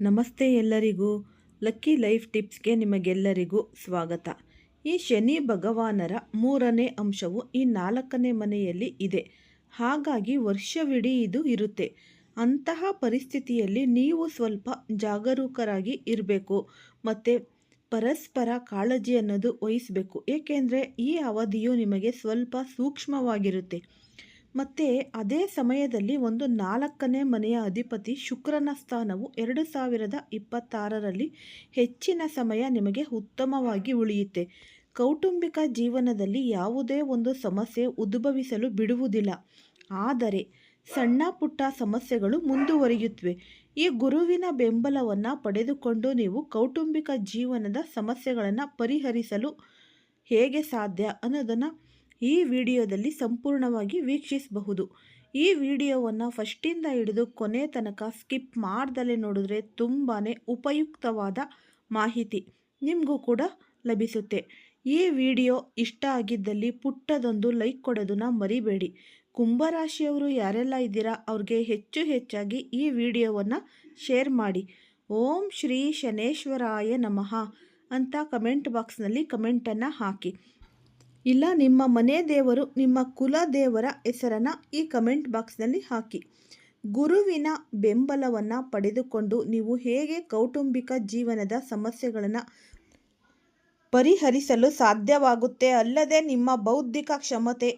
ನಮಸ್ತೆ ಎಲ್ಲರಿಗೂ. Lucky life ಟಿಪ್ಸ್ಗೆ ನಿಮಗೆಲ್ಲರಿಗೂ ಸ್ವಾಗತ. ಈ ಶನಿ ಭಗವಾನರ ಮೂರನೇ ಅಂಶವು ಈ ನಾಲ್ಕನೇ ಮನೆಯಲ್ಲಿ ಇದೆ. ಹಾಗಾಗಿ ವರ್ಷವಿಡೀ ಇದು ಇರುತ್ತೆ. ಅಂತಹ ಪರಿಸ್ಥಿತಿಯಲ್ಲಿ ನೀವು ಸ್ವಲ್ಪ ಜಾಗರೂಕರಾಗಿ ಇರಬೇಕು. ಮತ್ತು ಪರಸ್ಪರ ಕಾಳಜಿ ಅನ್ನೋದು ವಹಿಸಬೇಕು. ಏಕೆಂದರೆ ಈ ಅವಧಿಯು ನಿಮಗೆ ಸ್ವಲ್ಪ ಸೂಕ್ಷ್ಮವಾಗಿರುತ್ತೆ. ಮತ್ತು ಅದೇ ಸಮಯದಲ್ಲಿ ಒಂದು ನಾಲ್ಕನೇ ಮನೆಯ ಅಧಿಪತಿ ಶುಕ್ರನ ಸ್ಥಾನವು ಎರಡು ಸಾವಿರದ ಇಪ್ಪತ್ತಾರರಲ್ಲಿ ಹೆಚ್ಚಿನ ಸಮಯ ನಿಮಗೆ ಉತ್ತಮವಾಗಿ ಉಳಿಯುತ್ತೆ. ಕೌಟುಂಬಿಕ ಜೀವನದಲ್ಲಿ ಯಾವುದೇ ಒಂದು ಸಮಸ್ಯೆ ಉದ್ಭವಿಸಲು ಬಿಡುವುದಿಲ್ಲ. ಆದರೆ ಸಣ್ಣ ಪುಟ್ಟ ಸಮಸ್ಯೆಗಳು ಮುಂದುವರಿಯುತ್ತವೆ ಈ ಗುರುವಿನ ಬೆಂಬಲವನ್ನು ಪಡೆದುಕೊಂಡು ನೀವು ಕೌಟುಂಬಿಕ ಜೀವನದ ಸಮಸ್ಯೆಗಳನ್ನು ಪರಿಹರಿಸಲು ಹೇಗೆ ಸಾಧ್ಯ ಅನ್ನೋದನ್ನು ಈ ವಿಡಿಯೋದಲ್ಲಿ ಸಂಪೂರ್ಣವಾಗಿ ವೀಕ್ಷಿಸಬಹುದು. ಈ ವಿಡಿಯೋವನ್ನು ಫಸ್ಟಿಂದ ಹಿಡಿದು ಕೊನೆ ತನಕ ಸ್ಕಿಪ್ ಮಾಡ್ದಲೇ ನೋಡಿದ್ರೆ ತುಂಬಾ ಉಪಯುಕ್ತವಾದ ಮಾಹಿತಿ ನಿಮಗೂ ಕೂಡ ಲಭಿಸುತ್ತೆ. ಈ ವಿಡಿಯೋ ಇಷ್ಟ ಆಗಿದ್ದಲ್ಲಿ ಪುಟ್ಟದೊಂದು ಲೈಕ್ ಕೊಡೋದನ್ನು ಮರಿಬೇಡಿ. ಕುಂಭರಾಶಿಯವರು ಯಾರೆಲ್ಲ ಇದ್ದೀರಾ ಅವ್ರಿಗೆ ಹೆಚ್ಚು ಹೆಚ್ಚಾಗಿ ಈ ವಿಡಿಯೋವನ್ನು ಶೇರ್ ಮಾಡಿ. ಓಂ ಶ್ರೀ ಶನೇಶ್ವರಾಯ ನಮಃ ಅಂತ ಕಮೆಂಟ್ ಬಾಕ್ಸ್ನಲ್ಲಿ ಕಮೆಂಟನ್ನು ಹಾಕಿ. ಇಲ್ಲ, ನಿಮ್ಮ ಮನೆ ದೇವರು, ನಿಮ್ಮ ಕುಲ ದೇವರ ಹೆಸರನ್ನು ಈ ಕಮೆಂಟ್ ಬಾಕ್ಸ್ನಲ್ಲಿ ಹಾಕಿ. ಗುರುವಿನ ಬೆಂಬಲವನ್ನು ಪಡೆದುಕೊಂಡು ನೀವು ಹೇಗೆ ಕೌಟುಂಬಿಕ ಜೀವನದ ಸಮಸ್ಯೆಗಳನ್ನು ಪರಿಹರಿಸಲು ಸಾಧ್ಯವಾಗುತ್ತೆ ಅಲ್ಲದೆ ನಿಮ್ಮ ಬೌದ್ಧಿಕ ಕ್ಷಮತೆ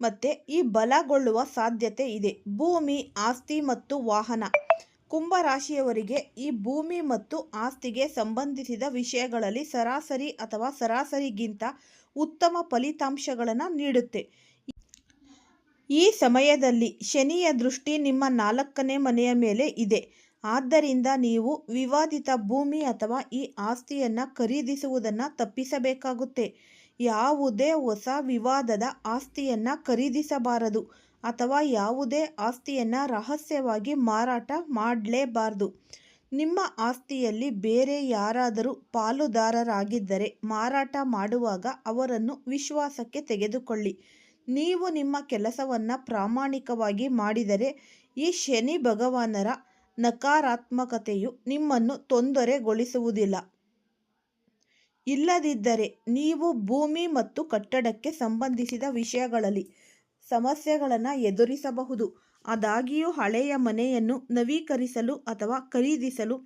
ಮತ್ತು ಈ ಬಲಗೊಳ್ಳುವ ಸಾಧ್ಯತೆ ಇದೆ. ಭೂಮಿ, ಆಸ್ತಿ ಮತ್ತು ವಾಹನ. ಕುಂಭರಾಶಿಯವರಿಗೆ ಈ ಭೂಮಿ ಮತ್ತು ಆಸ್ತಿಗೆ ಸಂಬಂಧಿಸಿದ ವಿಷಯಗಳಲ್ಲಿ ಸರಾಸರಿ ಅಥವಾ ಸರಾಸರಿಗಿಂತ ಉತ್ತಮ ಫಲಿತಾಂಶಗಳನ್ನು ನೀಡುತ್ತೆ. ಈ ಸಮಯದಲ್ಲಿ ಶನಿಯ ದೃಷ್ಟಿ ನಿಮ್ಮ ನಾಲ್ಕನೇ ಮನೆಯ ಮೇಲೆ ಇದೆ. ಆದ್ದರಿಂದ ನೀವು ವಿವಾದಿತ ಭೂಮಿ ಅಥವಾ ಈ ಆಸ್ತಿಯನ್ನು ಖರೀದಿಸುವುದನ್ನು ತಪ್ಪಿಸಬೇಕಾಗುತ್ತೆ. ಯಾವುದೇ ಹೊಸ ವಿವಾದದ ಆಸ್ತಿಯನ್ನು ಖರೀದಿಸಬಾರದು ಅಥವಾ ಯಾವುದೇ ಆಸ್ತಿಯನ್ನು ರಹಸ್ಯವಾಗಿ ಮಾರಾಟ ಮಾಡಲೇಬಾರದು. ನಿಮ್ಮ ಆಸ್ತಿಯಲ್ಲಿ ಬೇರೆ ಯಾರಾದರೂ ಪಾಲುದಾರರಾಗಿದ್ದರೆ ಮಾರಾಟ ಮಾಡುವಾಗ ಅವರನ್ನು ವಿಶ್ವಾಸಕ್ಕೆ ತೆಗೆದುಕೊಳ್ಳಿ. ನೀವು ನಿಮ್ಮ ಕೆಲಸವನ್ನು ಪ್ರಾಮಾಣಿಕವಾಗಿ ಮಾಡಿದರೆ ಈ ಶನಿ ಭಗವಾನರ ನಕಾರಾತ್ಮಕತೆಯು ನಿಮ್ಮನ್ನು ತೊಂದರೆಗೊಳಿಸುವುದಿಲ್ಲ. ಇಲ್ಲದಿದ್ದರೆ ನೀವು ಭೂಮಿ ಮತ್ತು ಕಟ್ಟಡಕ್ಕೆ ಸಂಬಂಧಿಸಿದ ವಿಷಯಗಳಲ್ಲಿ ಸಮಸ್ಯೆಗಳನ್ನು ಎದುರಿಸಬಹುದು. ಆದಾಗ್ಯೂ ಹಳೆಯ ಮನೆಯನ್ನು ನವೀಕರಿಸಲು ಅಥವಾ ಖರೀದಿಸಲು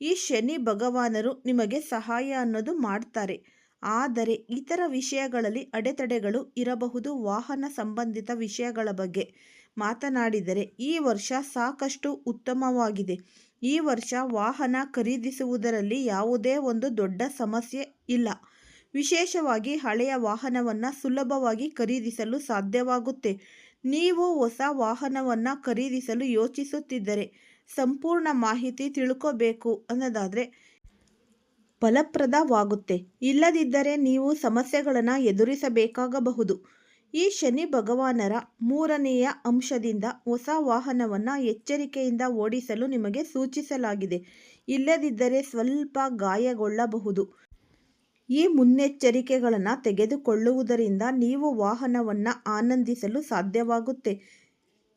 ಈ ಶನಿ ಭಗವಾನರು ನಿಮಗೆ ಸಹಾಯ ಅನ್ನೋದು ಮಾಡ್ತಾರೆ. ಆದರೆ ಇತರ ವಿಷಯಗಳಲ್ಲಿ ಅಡೆತಡೆಗಳು ಇರಬಹುದು. ವಾಹನ ಸಂಬಂಧಿತ ವಿಷಯಗಳ ಬಗ್ಗೆ ಮಾತನಾಡಿದರೆ ಈ ವರ್ಷ ಸಾಕಷ್ಟು ಉತ್ತಮವಾಗಿದೆ. ಈ ವರ್ಷ ವಾಹನ ಖರೀದಿಸುವುದರಲ್ಲಿ ಯಾವುದೇ ಒಂದು ದೊಡ್ಡ ಸಮಸ್ಯೆ ಇಲ್ಲ. ವಿಶೇಷವಾಗಿ ಹಳೆಯ ವಾಹನವನ್ನು ಸುಲಭವಾಗಿ ಖರೀದಿಸಲು ಸಾಧ್ಯವಾಗುತ್ತೆ. ನೀವು ಹೊಸ ವಾಹನವನ್ನು ಖರೀದಿಸಲು ಯೋಚಿಸುತ್ತಿದ್ದರೆ ಸಂಪೂರ್ಣ ಮಾಹಿತಿ ತಿಳ್ಕೋಬೇಕು ಅನ್ನೋದಾದರೆ ಫಲಪ್ರದವಾಗುತ್ತೆ. ಇಲ್ಲದಿದ್ದರೆ ನೀವು ಸಮಸ್ಯೆಗಳನ್ನು ಎದುರಿಸಬೇಕಾಗಬಹುದು. ಈ ಶನಿ ಭಗವಾನರ ಮೂರನೆಯ ಅಂಶದಿಂದ ಹೊಸ ವಾಹನವನ್ನು ಎಚ್ಚರಿಕೆಯಿಂದ ಓಡಿಸಲು ನಿಮಗೆ ಸೂಚಿಸಲಾಗಿದೆ. ಇಲ್ಲದಿದ್ದರೆ ಸ್ವಲ್ಪ ಗಾಯಗೊಳ್ಳಬಹುದು. ಈ ಮುನ್ನೆಚ್ಚರಿಕೆಗಳನ್ನು ತೆಗೆದುಕೊಳ್ಳುವುದರಿಂದ ನೀವು ವಾಹನವನ್ನು ಆನಂದಿಸಲು ಸಾಧ್ಯವಾಗುತ್ತೆ.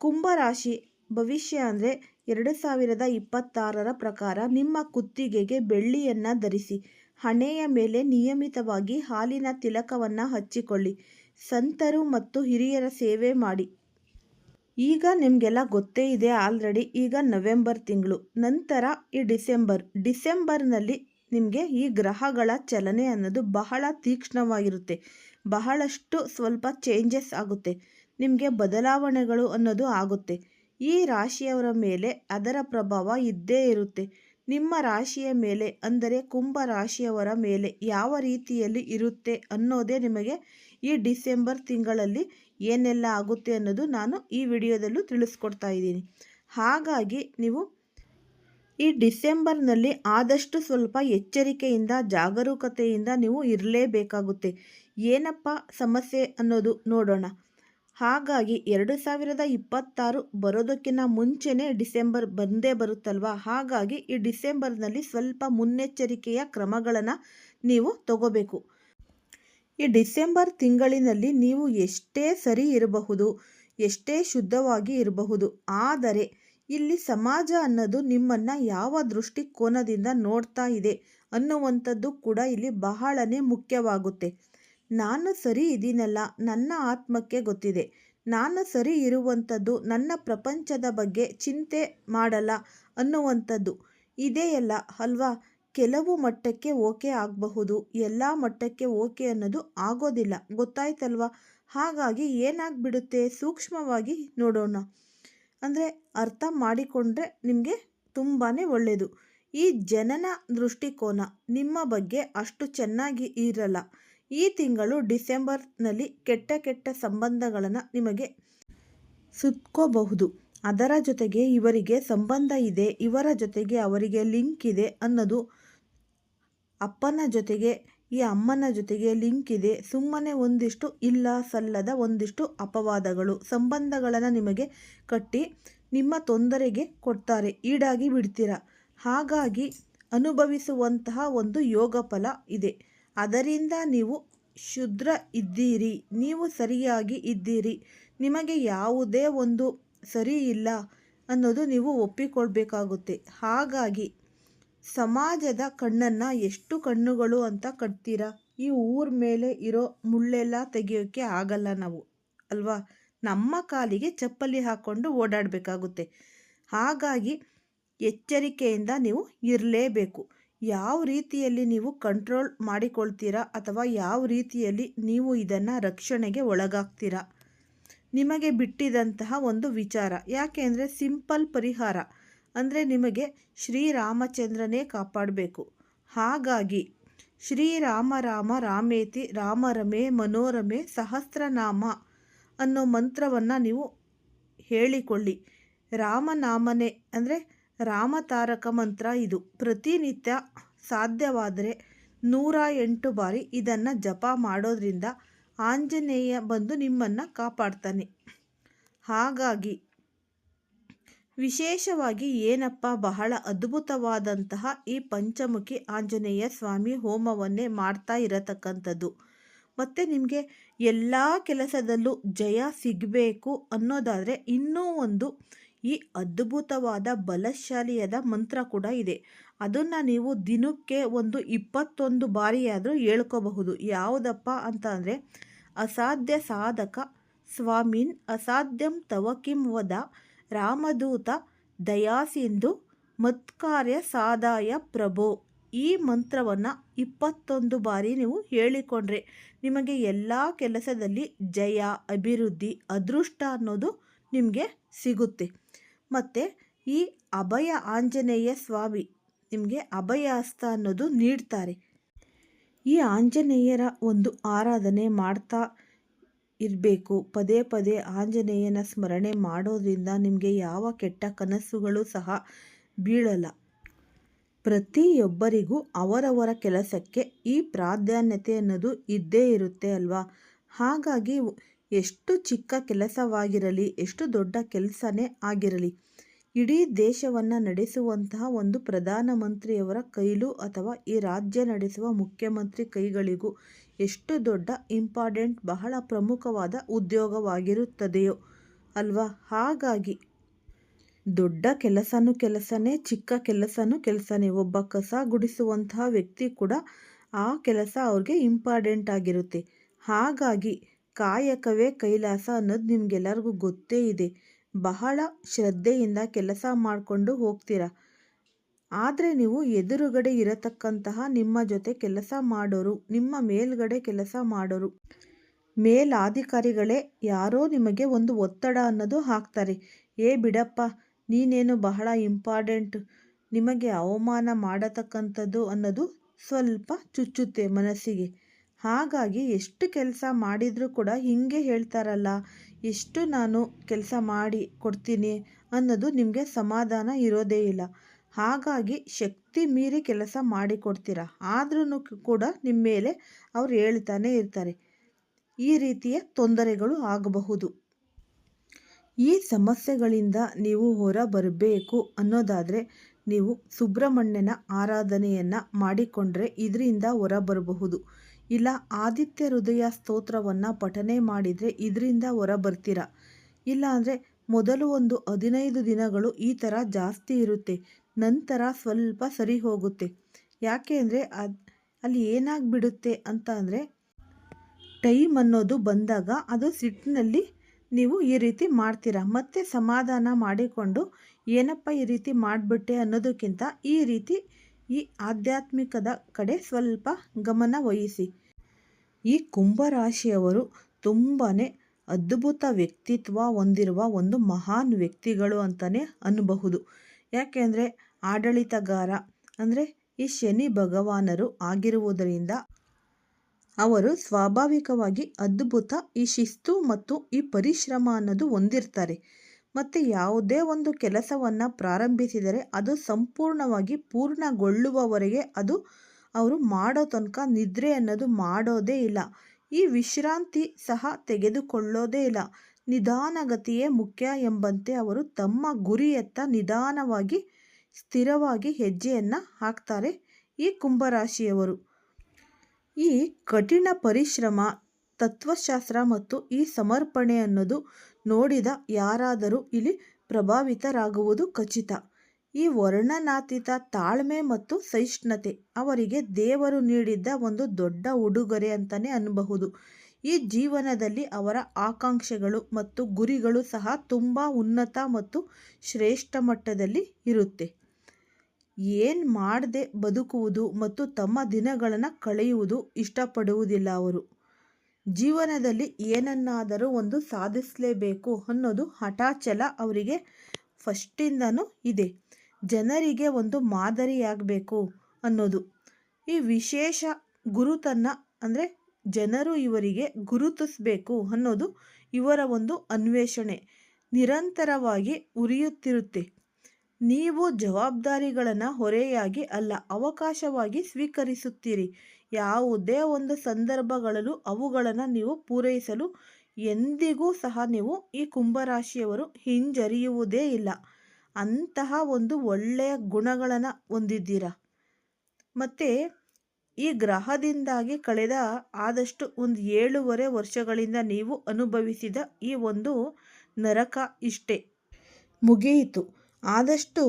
ಕುಂಭರಾಶಿ ಭವಿಷ್ಯ ಅಂದರೆ ಎರಡು ಸಾವಿರದ ಇಪ್ಪತ್ತಾರರ ಪ್ರಕಾರ ನಿಮ್ಮ ಕುತ್ತಿಗೆಗೆ ಬೆಳ್ಳಿಯನ್ನು ಧರಿಸಿ, ಹಣೆಯ ಮೇಲೆ ನಿಯಮಿತವಾಗಿ ಹಾಲಿನ ತಿಲಕವನ್ನು ಹಚ್ಚಿಕೊಳ್ಳಿ, ಸಂತರು ಮತ್ತು ಹಿರಿಯರ ಸೇವೆ ಮಾಡಿ. ಈಗ ನಿಮಗೆಲ್ಲ ಗೊತ್ತೇ ಇದೆ ಆಲ್ರೆಡಿ ಈಗ ನವೆಂಬರ್ ತಿಂಗಳು, ನಂತರ ಈ ಡಿಸೆಂಬರ್. ಡಿಸೆಂಬರ್ನಲ್ಲಿ ನಿಮಗೆ ಈ ಗ್ರಹಗಳ ಚಲನೆ ಅನ್ನೋದು ಬಹಳ ತೀಕ್ಷ್ಣವಾಗಿರುತ್ತೆ. ಬಹಳಷ್ಟು ಸ್ವಲ್ಪ ಚೇಂಜಸ್ ಆಗುತ್ತೆ. ನಿಮಗೆ ಬದಲಾವಣೆಗಳು ಅನ್ನೋದು ಆಗುತ್ತೆ. ಈ ರಾಶಿಯವರ ಮೇಲೆ ಅದರ ಪ್ರಭಾವ ಇದ್ದೇ ಇರುತ್ತೆ. ನಿಮ್ಮ ರಾಶಿಯ ಮೇಲೆ ಅಂದರೆ ಕುಂಭ ರಾಶಿಯವರ ಮೇಲೆ ಯಾವ ರೀತಿಯಲ್ಲಿ ಇರುತ್ತೆ ಅನ್ನೋದೇ ನಿಮಗೆ ಈ ಡಿಸೆಂಬರ್ ತಿಂಗಳಲ್ಲಿ ಏನೆಲ್ಲ ಆಗುತ್ತೆ ಅನ್ನೋದು ನಾನು ಈ ವಿಡಿಯೋದಲ್ಲೂ ತಿಳಿಸ್ಕೊಡ್ತಾ ಇದ್ದೀನಿ. ಹಾಗಾಗಿ ನೀವು ಈ ಡಿಸೆಂಬರ್ನಲ್ಲಿ ಆದಷ್ಟು ಸ್ವಲ್ಪ ಎಚ್ಚರಿಕೆಯಿಂದ, ಜಾಗರೂಕತೆಯಿಂದ ನೀವು ಇರಲೇಬೇಕಾಗುತ್ತೆ. ಏನಪ್ಪ ಸಮಸ್ಯೆ ಅನ್ನೋದು ನೋಡೋಣ. ಹಾಗಾಗಿ ಎರಡು ಸಾವಿರದ ಇಪ್ಪತ್ತಾರು ಬರೋದಕ್ಕಿಂತ ಮುಂಚೆನೇ ಡಿಸೆಂಬರ್ ಬಂದೇ ಬರುತ್ತಲ್ವ? ಹಾಗಾಗಿ ಈ ಡಿಸೆಂಬರ್ನಲ್ಲಿ ಸ್ವಲ್ಪ ಮುನ್ನೆಚ್ಚರಿಕೆಯ ಕ್ರಮಗಳನ್ನು ನೀವು ತಗೋಬೇಕು. ಈ ಡಿಸೆಂಬರ್ ತಿಂಗಳಿನಲ್ಲಿ ನೀವು ಎಷ್ಟೇ ಸರಿ ಇರಬಹುದು, ಎಷ್ಟೇ ಶುದ್ಧವಾಗಿ ಇರಬಹುದು, ಆದರೆ ಇಲ್ಲಿ ಸಮಾಜ ಅನ್ನೋದು ನಿಮ್ಮನ್ನು ಯಾವ ದೃಷ್ಟಿಕೋನದಿಂದ ನೋಡ್ತಾ ಇದೆ ಅನ್ನುವಂಥದ್ದು ಕೂಡ ಇಲ್ಲಿ ಬಹಳನೇ ಮುಖ್ಯವಾಗುತ್ತೆ. ನಾನು ಸರಿ ಇದೀನಲ್ಲ, ನನ್ನ ಆತ್ಮಕ್ಕೆ ಗೊತ್ತಿದೆ. ನಾನು ಸರಿ ಇರುವಂಥದ್ದು ನನ್ನ ಪ್ರಪಂಚದ ಬಗ್ಗೆ ಚಿಂತೆ ಮಾಡಲ್ಲ ಅನ್ನುವಂಥದ್ದು. ಇದೆಯಲ್ಲ ಅಲ್ವಾ? ಕೆಲವು ಮಟ್ಟಕ್ಕೆ ಓಕೆ ಆಗಬಹುದು, ಎಲ್ಲ ಮಟ್ಟಕ್ಕೆ ಓಕೆ ಅನ್ನೋದು ಆಗೋದಿಲ್ಲ. ಗೊತ್ತಾಯ್ತಲ್ವಾ? ಹಾಗಾಗಿ ಏನಾಗ್ಬಿಡುತ್ತೆ? ಸೂಕ್ಷ್ಮವಾಗಿ ನೋಡೋಣ. ಅಂದರೆ ಅರ್ಥ ಮಾಡಿಕೊಂಡ್ರೆ ನಿಮಗೆ ತುಂಬಾ ಒಳ್ಳೆಯದು ಈ ಜನನ ದೃಷ್ಟಿಕೋನ ನಿಮ್ಮ ಬಗ್ಗೆ ಅಷ್ಟು ಚೆನ್ನಾಗಿ ಇರಲ್ಲ. ಈ ತಿಂಗಳು ಡಿಸೆಂಬರ್ನಲ್ಲಿ ಕೆಟ್ಟ ಕೆಟ್ಟ ಸಂಬಂಧಗಳನ್ನು ನಿಮಗೆ ಸುತ್ಕೋಬಹುದು. ಅದರ ಜೊತೆಗೆ ಇವರಿಗೆ ಸಂಬಂಧ ಇದೆ, ಇವರ ಜೊತೆಗೆ ಅವರಿಗೆ ಲಿಂಕ್ ಇದೆ ಅನ್ನೋದು ಅಪ್ಪನ ಜೊತೆಗೆ ಈ ಅಮ್ಮನ ಜೊತೆಗೆ ಲಿಂಕ್ ಇದೆ. ಸುಮ್ಮನೆ ಒಂದಿಷ್ಟು ಇಲ್ಲ ಸಲ್ಲದ ಒಂದಿಷ್ಟು ಅಪವಾದಗಳು, ಸಂಬಂಧಗಳನ್ನು ನಿಮಗೆ ಕಟ್ಟಿ ನಿಮ್ಮ ತೊಂದರೆಗೆ ಕೊಡ್ತಾರೆ. ಈಡಾಗಿ ಬಿಡ್ತೀರಾ. ಹಾಗಾಗಿ ಅನುಭವಿಸುವಂತಹ ಒಂದು ಯೋಗ ಫಲ ಇದೆ. ಅದರಿಂದ ನೀವು ಶುದ್ರ ಇದ್ದೀರಿ. ನೀವು ಸರಿಯಾಗಿ ಇದ್ದೀರಿ. ನಿಮಗೆ ಯಾವುದೇ ಒಂದು ಸರಿ ಇಲ್ಲ ಅನ್ನೋದು ನೀವು ಒಪ್ಪಿಕೊಳ್ಬೇಕಾಗುತ್ತೆ. ಹಾಗಾಗಿ ಸಮಾಜದ ಕಣ್ಣನ್ನು ಎಷ್ಟು ಕಣ್ಣುಗಳು ಅಂತ ಕಟ್ತೀರಾ? ಈ ಊರ ಮೇಲೆ ಇರೋ ಮುಳ್ಳೆಲ್ಲ ತೆಗೆಯೋಕ್ಕೆ ಆಗಲ್ಲ ನಾವು, ಅಲ್ವಾ? ನಮ್ಮ ಕಾಲಿಗೆ ಚಪ್ಪಲಿ ಹಾಕ್ಕೊಂಡು ಓಡಾಡಬೇಕಾಗುತ್ತೆ. ಹಾಗಾಗಿ ಎಚ್ಚರಿಕೆಯಿಂದ ನೀವು ಇರಲೇಬೇಕು. ಯಾವ ರೀತಿಯಲ್ಲಿ ನೀವು ಕಂಟ್ರೋಲ್ ಮಾಡಿಕೊಳ್ತೀರಾ ಅಥವಾ ಯಾವ ರೀತಿಯಲ್ಲಿ ನೀವು ಇದನ್ನು ರಕ್ಷಣೆಗೆ ಒಳಗಾಗ್ತೀರಾ? ನಿಮಗೆ ಬಿಟ್ಟಿದಂತಹ ಒಂದು ವಿಚಾರ, ಯಾಕೆ ಅಂದರೆ ಸಿಂಪಲ್ ಪರಿಹಾರ. ಅಂದರೆ ನಿಮಗೆ ಶ್ರೀರಾಮಚಂದ್ರನೇ ಕಾಪಾಡಬೇಕು. ಹಾಗಾಗಿ ಶ್ರೀರಾಮ ರಾಮ ರಾಮೇತಿ ರಾಮರಮೆ ಮನೋರಮೆ ಸಹಸ್ರನಾಮ ಅನ್ನೋ ಮಂತ್ರವನ್ನು ನೀವು ಹೇಳಿಕೊಳ್ಳಿ. ರಾಮನಾಮನೆ ಅಂದರೆ ರಾಮತಾರಕ ಮಂತ್ರ ಇದು. ಪ್ರತಿನಿತ್ಯ ಸಾಧ್ಯವಾದರೆ ನೂರ ಎಂಟು ಬಾರಿ ಇದನ್ನು ಜಪ ಮಾಡೋದ್ರಿಂದ ಆಂಜನೇಯ ಬಂದು ನಿಮ್ಮನ್ನು ಕಾಪಾಡ್ತಾನೆ. ಹಾಗಾಗಿ ವಿಶೇಷವಾಗಿ ಏನಪ್ಪ, ಬಹಳ ಅದ್ಭುತವಾದಂತಹ ಈ ಪಂಚಮುಖಿ ಆಂಜನೇಯ ಸ್ವಾಮಿ ಹೋಮವನ್ನೇ ಮಾಡ್ತಾ ಇರತಕ್ಕಂಥದ್ದು. ಮತ್ತು ನಿಮಗೆ ಎಲ್ಲ ಕೆಲಸದಲ್ಲೂ ಜಯ ಸಿಗಬೇಕು ಅನ್ನೋದಾದರೆ ಇನ್ನೂ ಒಂದು ಈ ಅದ್ಭುತವಾದ ಬಲಶಾಲಿಯಾದ ಮಂತ್ರ ಕೂಡ ಇದೆ. ಅದನ್ನು ನೀವು ದಿನಕ್ಕೆ ಒಂದು ಇಪ್ಪತ್ತೊಂದು ಬಾರಿಯಾದರೂ ಹೇಳ್ಕೋಬಹುದು. ಯಾವುದಪ್ಪ ಅಂತ ಅಂದರೆ, ಅಸಾಧ್ಯ ಸಾಧಕ ಸ್ವಾಮಿನ್ ಅಸಾಧ್ಯಂ ತವಕಿಂ ವದ ರಾಮದೂತ ದಯಾಸಿಂಧು ಮತ್ಕಾರ್ಯ ಸಾದಾಯ ಪ್ರಭೋ. ಈ ಮಂತ್ರವನ್ನು ಇಪ್ಪತ್ತೊಂದು ಬಾರಿ ನೀವು ಹೇಳಿಕೊಂಡ್ರೆ ನಿಮಗೆ ಎಲ್ಲ ಕೆಲಸದಲ್ಲಿ ಜಯ, ಅಭಿವೃದ್ಧಿ, ಅದೃಷ್ಟ ಅನ್ನೋದು ನಿಮಗೆ ಸಿಗುತ್ತೆ. ಮತ್ತು ಈ ಅಭಯ ಆಂಜನೇಯ ಸ್ವಾಮಿ ನಿಮಗೆ ಅಭಯ ಹಸ್ತ ಅನ್ನೋದು ನೀಡ್ತಾರೆ. ಈ ಆಂಜನೇಯರ ಒಂದು ಆರಾಧನೆ ಮಾಡ್ತಾ ಇರಬೇಕು. ಪದೇ ಪದೇ ಆಂಜನೇಯನ ಸ್ಮರಣೆ ಮಾಡೋದ್ರಿಂದ ನಿಮಗೆ ಯಾವ ಕೆಟ್ಟ ಕನಸುಗಳು ಸಹ ಬೀಳಲ್ಲ. ಪ್ರತಿಯೊಬ್ಬರಿಗೂ ಅವರವರ ಕೆಲಸಕ್ಕೆ ಈ ಪ್ರಾಧಾನ್ಯತೆ ಅನ್ನೋದು ಇದ್ದೇ ಇರುತ್ತೆ ಅಲ್ವಾ? ಹಾಗಾಗಿ ಎಷ್ಟು ಚಿಕ್ಕ ಕೆಲಸವಾಗಿರಲಿ, ಎಷ್ಟು ದೊಡ್ಡ ಕೆಲಸನೇ ಆಗಿರಲಿ, ಇಡೀ ದೇಶವನ್ನು ನಡೆಸುವಂತಹ ಒಂದು ಪ್ರಧಾನಮಂತ್ರಿಯವರ ಕೈಲೂ ಅಥವಾ ಈ ರಾಜ್ಯ ನಡೆಸುವ ಮುಖ್ಯಮಂತ್ರಿ ಕೈಗಳಿಗೂ ಎಷ್ಟು ದೊಡ್ಡ ಇಂಪಾರ್ಟೆಂಟ್, ಬಹಳ ಪ್ರಮುಖವಾದ ಉದ್ಯೋಗವಾಗಿರುತ್ತದೆಯೋ ಅಲ್ವಾ? ಹಾಗಾಗಿ ದೊಡ್ಡ ಕೆಲಸನೂ ಕೆಲಸನೇ, ಚಿಕ್ಕ ಕೆಲಸನೂ ಕೆಲಸನೇ. ಒಬ್ಬ ಕಸ ಗುಡಿಸುವಂತಹ ವ್ಯಕ್ತಿ ಕೂಡ ಆ ಕೆಲಸ ಅವ್ರಿಗೆ ಇಂಪಾರ್ಟೆಂಟ್ ಆಗಿರುತ್ತೆ. ಹಾಗಾಗಿ ಕಾಯಕವೇ ಕೈಲಾಸ ಅನ್ನೋದು ನಿಮಗೆಲ್ಲರಿಗೂ ಗೊತ್ತೇ ಇದೆ. ಬಹಳ ಶ್ರದ್ಧೆಯಿಂದ ಕೆಲಸ ಮಾಡಿಕೊಂಡು ಹೋಗ್ತೀರ? ಆದರೆ ನೀವು ಎದುರುಗಡೆ ಇರತಕ್ಕಂತಹ ನಿಮ್ಮ ಜೊತೆ ಕೆಲಸ ಮಾಡೋರು, ನಿಮ್ಮ ಮೇಲ್ಗಡೆ ಕೆಲಸ ಮಾಡೋರು, ಮೇಲಾಧಿಕಾರಿಗಳೇ ಯಾರೋ ನಿಮಗೆ ಒಂದು ಒತ್ತಡ ಅನ್ನೋದು ಹಾಕ್ತಾರೆ. ಏ ಬಿಡಪ್ಪ, ನೀನೇನು ಬಹಳ ಇಂಪಾರ್ಟೆಂಟ್, ನಿಮಗೆ ಅವಮಾನ ಮಾಡತಕ್ಕಂಥದ್ದು ಅನ್ನೋದು ಸ್ವಲ್ಪ ಚುಚ್ಚುತ್ತೆ ಮನಸ್ಸಿಗೆ. ಹಾಗಾಗಿ ಎಷ್ಟು ಕೆಲಸ ಮಾಡಿದರೂ ಕೂಡ ಹೀಗೆ ಹೇಳ್ತಾರಲ್ಲ, ಎಷ್ಟು ನಾನು ಕೆಲಸ ಮಾಡಿ ಕೊಡ್ತೀನಿ ಅನ್ನೋದು ನಿಮಗೆ ಸಮಾಧಾನ ಇರೋದೇ ಇಲ್ಲ. ಹಾಗಾಗಿ ಶಕ್ತಿ ಮೀರಿ ಕೆಲಸ ಮಾಡಿಕೊಡ್ತೀರ. ಆದ್ರೂ ಕೂಡ ನಿಮ್ಮ ಮೇಲೆ ಅವ್ರು ಹೇಳ್ತಾನೆ ಇರ್ತಾರೆ. ಈ ರೀತಿಯ ತೊಂದರೆಗಳು ಆಗಬಹುದು. ಈ ಸಮಸ್ಯೆಗಳಿಂದ ನೀವು ಹೊರ ಬರಬೇಕು ಅನ್ನೋದಾದರೆ ನೀವು ಸುಬ್ರಹ್ಮಣ್ಯನ ಆರಾಧನೆಯನ್ನು ಮಾಡಿಕೊಂಡ್ರೆ ಇದರಿಂದ ಹೊರ ಬರಬಹುದು ಇಲ್ಲ ಆದಿತ್ಯ ಹೃದಯ ಸ್ತೋತ್ರವನ್ನು ಪಠನೆ ಮಾಡಿದರೆ ಇದರಿಂದ ಹೊರ ಬರ್ತೀರ ಇಲ್ಲ ಅಂದರೆ ಮೊದಲು ಒಂದು ಹದಿನೈದು ದಿನಗಳು ಈ ಥರ ಜಾಸ್ತಿ ಇರುತ್ತೆ. ನಂತರ ಸ್ವಲ್ಪ ಸರಿ ಹೋಗುತ್ತೆ. ಯಾಕೆ ಅಂದರೆ ಅದು, ಅಲ್ಲಿ ಏನಾಗ್ಬಿಡುತ್ತೆ ಅಂತ ಅಂದರೆ ಟೈಮ್ ಅನ್ನೋದು ಬಂದಾಗ ಅದು ಸಿಟ್ಟಿನಲ್ಲಿ ನೀವು ಈ ರೀತಿ ಮಾಡ್ತೀರಾ. ಮತ್ತೆ ಸಮಾಧಾನ ಮಾಡಿಕೊಂಡು ಏನಪ್ಪ ಈ ರೀತಿ ಮಾಡಿಬಿಟ್ಟೆ ಅನ್ನೋದಕ್ಕಿಂತ ಈ ರೀತಿ ಈ ಆಧ್ಯಾತ್ಮಿಕದ ಕಡೆ ಸ್ವಲ್ಪ ಗಮನ ವಹಿಸಿ. ಈ ಕುಂಭರಾಶಿಯವರು ತುಂಬಾ ಅದ್ಭುತ ವ್ಯಕ್ತಿತ್ವ ಹೊಂದಿರುವ ಒಂದು ಮಹಾನ್ ವ್ಯಕ್ತಿಗಳು ಅಂತಲೇ ಅನ್ನಬಹುದು. ಯಾಕೆಂದರೆ ಆಡಳಿತಗಾರ, ಅಂದರೆ ಈ ಶನಿ ಭಗವಾನರು ಆಗಿರುವುದರಿಂದ ಅವರು ಸ್ವಾಭಾವಿಕವಾಗಿ ಅದ್ಭುತ, ಈ ಶಿಸ್ತು ಮತ್ತು ಈ ಪರಿಶ್ರಮ ಅನ್ನೋದು ಹೊಂದಿರ್ತಾರೆ. ಮತ್ತು ಯಾವುದೇ ಒಂದು ಕೆಲಸವನ್ನು ಪ್ರಾರಂಭಿಸಿದರೆ ಅದು ಸಂಪೂರ್ಣವಾಗಿ ಪೂರ್ಣಗೊಳ್ಳುವವರೆಗೆ ಅದು ಅವರು ಮಾಡೋ ತನಕ ನಿದ್ರೆ ಅನ್ನೋದು ಮಾಡೋದೇ ಇಲ್ಲ. ಈ ವಿಶ್ರಾಂತಿ ಸಹ ತೆಗೆದುಕೊಳ್ಳೋದೇ ಇಲ್ಲ. ನಿಧಾನಗತಿಯೇ ಮುಖ್ಯ ಎಂಬಂತೆ ಅವರು ತಮ್ಮ ಗುರಿಯತ್ತ ನಿಧಾನವಾಗಿ, ಸ್ಥಿರವಾಗಿ ಹೆಜ್ಜೆಯನ್ನು ಹಾಕ್ತಾರೆ ಈ ಕುಂಭರಾಶಿಯವರು. ಈ ಕಠಿಣ ಪರಿಶ್ರಮ, ತತ್ವಶಾಸ್ತ್ರ ಮತ್ತು ಈ ಸಮರ್ಪಣೆ ಅನ್ನೋದು ನೋಡಿದ ಯಾರಾದರೂ ಇಲ್ಲಿ ಪ್ರಭಾವಿತರಾಗುವುದು ಖಚಿತ. ಈ ವರ್ಣನಾತೀತ ತಾಳ್ಮೆ ಮತ್ತು ಸಹಿಷ್ಣುತೆ ಅವರಿಗೆ ದೇವರು ನೀಡಿದ್ದ ಒಂದು ದೊಡ್ಡ ಉಡುಗೊರೆ ಅಂತಲೇ ಅನ್ನಬಹುದು. ಈ ಜೀವನದಲ್ಲಿ ಅವರ ಆಕಾಂಕ್ಷೆಗಳು ಮತ್ತು ಗುರಿಗಳು ಸಹ ತುಂಬ ಉನ್ನತ ಮತ್ತು ಶ್ರೇಷ್ಠ ಮಟ್ಟದಲ್ಲಿ ಇರುತ್ತೆ. ಏನು ಮಾಡದೆ ಬದುಕುವುದು ಮತ್ತು ತಮ್ಮ ದಿನಗಳನ್ನು ಕಳೆಯುವುದು ಇಷ್ಟಪಡುವುದಿಲ್ಲ ಅವರು. ಜೀವನದಲ್ಲಿ ಏನನ್ನಾದರೂ ಒಂದು ಸಾಧಿಸಲೇಬೇಕು ಅನ್ನೋದು ಹಠಾಚಲ ಅವರಿಗೆ ಫಸ್ಟಿಂದನೂ ಇದೆ. ಜನರಿಗೆ ಒಂದು ಮಾದರಿಯಾಗಬೇಕು ಅನ್ನೋದು. ಈ ವಿಶೇಷ ಗುರುತನ್ನು ಅಂದರೆ ಜನರು ಇವರಿಗೆ ಗುರುತಿಸಬೇಕು ಅನ್ನೋದು ಇವರ ಒಂದು ಅನ್ವೇಷಣೆ. ನಿರಂತರವಾಗಿ ಉರಿಯುತ್ತಿರುತ್ತೆ. ನೀವು ಜವಾಬ್ದಾರಿಗಳನ್ನು ಹೊರೆಯಾಗಿ ಅಲ್ಲ, ಅವಕಾಶವಾಗಿ ಸ್ವೀಕರಿಸುತ್ತೀರಿ. ಯಾವುದೇ ಒಂದು ಸಂದರ್ಭಗಳಲ್ಲೂ ಅವುಗಳನ್ನು ನೀವು ಪೂರೈಸಲು ಎಂದಿಗೂ ಸಹ ನೀವು ಈ ಕುಂಭರಾಶಿಯವರು ಹಿಂಜರಿಯುವುದೇ ಇಲ್ಲ. ಅಂತಹ ಒಂದು ಒಳ್ಳೆಯ ಗುಣಗಳನ್ನು ಹೊಂದಿದ್ದೀರ? ಮತ್ತು ಈ ಗ್ರಹದಿಂದಾಗಿ ಕಳೆದ ಆದಷ್ಟು ಒಂದು ಏಳೂವರೆ ವರ್ಷಗಳಿಂದ ನೀವು ಅನುಭವಿಸಿದ ಈ ಒಂದು ನರಕ ಇಷ್ಟೇ. ಮುಗಿಯಿತು. ಆದಷ್ಟು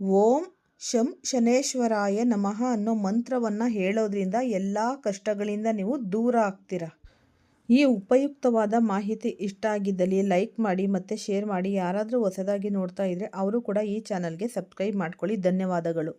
ಓಂ ಶಂ ಶನೇಶ್ವರಾಯ ನಮಃ ಅನ್ನೋ ಮಂತ್ರವನ್ನು ಹೇಳೋದ್ರಿಂದ ಎಲ್ಲ ಕಷ್ಟಗಳಿಂದ ನೀವು ದೂರ ಆಗ್ತೀರ? ಈ ಉಪಯುಕ್ತವಾದ ಮಾಹಿತಿ ಇಷ್ಟ ಆಗಿದ್ದಲ್ಲಿ ಲೈಕ್ ಮಾಡಿ ಮತ್ತು ಶೇರ್ ಮಾಡಿ, ಯಾರಾದರೂ ಹೊಸದಾಗಿ ನೋಡ್ತಾ ಇದ್ದರೆ ಅವರು ಕೂಡ ಈ ಚಾನಲ್ಗೆ ಸಬ್ಸ್ಕ್ರೈಬ್ ಮಾಡ್ಕೊಳ್ಳಿ. ಧನ್ಯವಾದಗಳು.